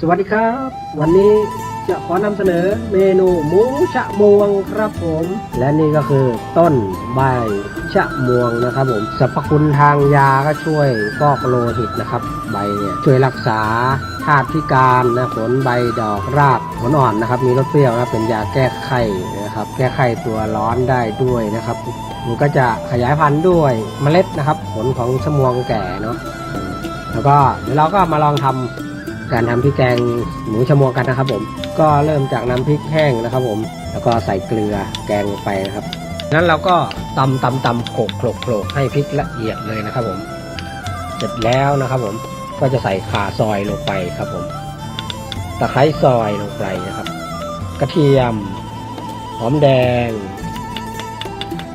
สวัสดีครับ วันนี้จะขอนำเสนอเมนูหมูชะมวงครับผม และนี่ก็คือต้นใบชะมวงนะครับผมสรรพคุณทางยาก็ช่วยฟอกโลหิตนะครับ ใบเนี่ยช่วยรักษาธาตุพิการนะผลใบดอกรากผลอ่อนนะครับ มีรสเปรี้ยวนะเป็นยาแก้ไข้นะครับ แก้ไข้ตัวร้อนได้ด้วยนะครับมันก็จะขยายพันธุ์ด้วยเมล็ดนะครับ ผลของชะมวงแก่เนาะแล้วก็เดี๋ยวเราก็มาลองทำ การทำพริกแกงหมูชะมวงกันนะครับ ผม ก็เริ่มจากน้ำพริกแห้งนะครับ ผม แล้วก็ใส่เกลือแกงลงไปนะครับ นั้นเราก็ตำตำตำโขกโขลกโขลกให้พริกละเอียดเลยนะครับ ผม เสร็จแล้วนะครับ ผม ก็จะใส่ข่าซอยลงไปครับ ผม ตะไคร้ซอยลงไปนะครับ กระเทียม หอมแดง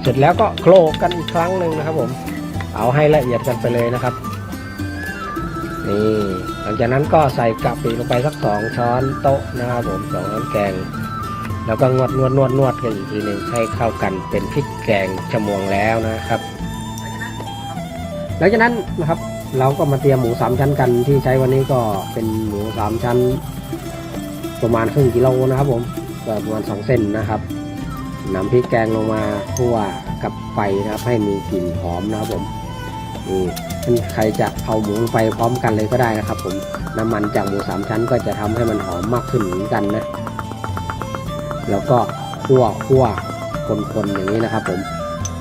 เสร็จแล้วก็โขลกกันอีกครั้งหนึ่งนะครับ ผม เอาให้ละเอียดกันไปเลยนะครับ นี่ หลังจากนั้นก็ใส่กะปิลงไปสักสองช้อนโต๊ะนะครับผมสองช้อนแกง แล้วก็นวดนวดนวดนวดกันอีกทีหนึ่งให้เข้ากันเป็นพริกแกงชะมวงแล้วนะครับ หลังจากนั้นนะครับเราก็มาเตรียมหมูสามชั้นกันที่ใช้วันนี้ก็เป็นหมูสามชั้น ประมาณครึ่งกิโลนะครับผมประมาณสองเส้นนะครับนำพริกแกงลงมาคั่วกับไฟนะครับ ให้มีกลิ่นหอมนะครับผม นี่ท่านใครจะเอาหมูไปพร้อมกันเลยก็ได้นะครับ ผมน้ำมันจากหมูสามชั้นก็จะทำให้มันหอมมากขึ้นเหมือนกันนะ แล้วก็คั่วคั่วคนๆอย่างนี้นะครับ ผม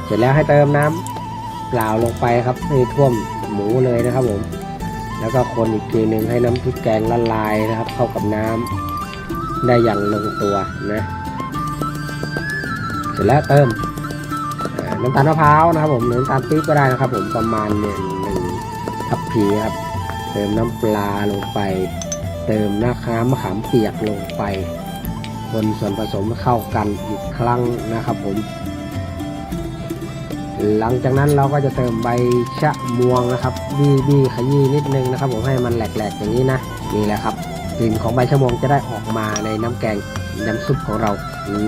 เสร็จแล้วให้เติมน้ำเปล่าลงไปครับให้ท่วมหมูเลยนะครับ ผม แล้วก็คนอีกทีหนึ่งให้น้ำพริกแกงละลายนะครับ เข้ากับน้ำได้อย่างลงตัวนะ เสร็จแล้วเติม น้ำตาลมะพร้าวนะครับผมหรือน้ำตาลปี๊บก็ได้นะครับ ผมประมาณหนึ่งหนึ่งทัพพีครับ เติมน้ำปลาลงไป เติมน้ำค้ามะขามเปียกลงไปคนส่วนผสมเข้ากันอีกครั้งนะครับผม หลังจากนั้นเราก็จะเติมใบชะมวงนะครับบี้บี้ขยี้นิดนึงนะครับ ผมให้มันแหลกๆอย่างนี้นะนี่แหละครับ กลิ่นของใบชะมวงจะได้ออกมาในน้ำแกงน้ำซุปของเรา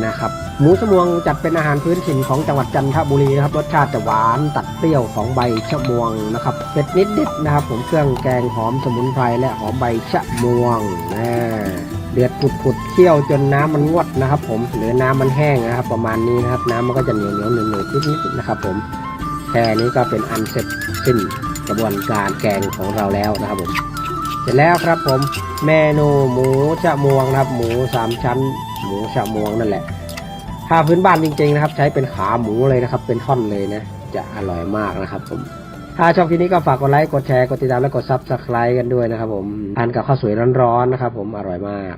นะครับ หมูชะมวงจัดเป็นอาหารพื้นถิ่นของจังหวัดจันทบุรีนะครับรสชาติจะหวานตัดเปรี้ยวของใบชะมวงนะครับเผ็ดนิดๆนะครับ ผมเครื่องแกงหอมสมุนไพรและหอมใบชะมวงนะเดือดผุดๆเคี่ยวจนน้ำมันงวดนะครับ ผมหรือน้ำมันแห้งนะครับ ประมาณนี้นะครับ น้ำมันก็จะเหนียวเหนียวๆหนืดๆนิดๆนะครับ ผมแค่นี้ก็เป็นอันเสร็จสิ้นกระบวนการแกงของเราแล้วนะครับผม เสร็จแล้วครับผมเมนูหมูชะมวงนะครับ หมูสามชั้น หมูชะมวงนั่นแหละ ถ้าพื้นบ้านจริง ๆ นะครับ ใช้เป็นขาหมูเลยนะครับ เป็นท่อนเลยนะ จะอร่อยมากนะครับผมถ้าชอบคลิปนี้ก็ฝากกดไลค์กดแชร์กดติดตามและกดซับสไครต์กันด้วยนะครับผมทานกับข้าวสวยร้อนๆนะครับผมอร่อยมาก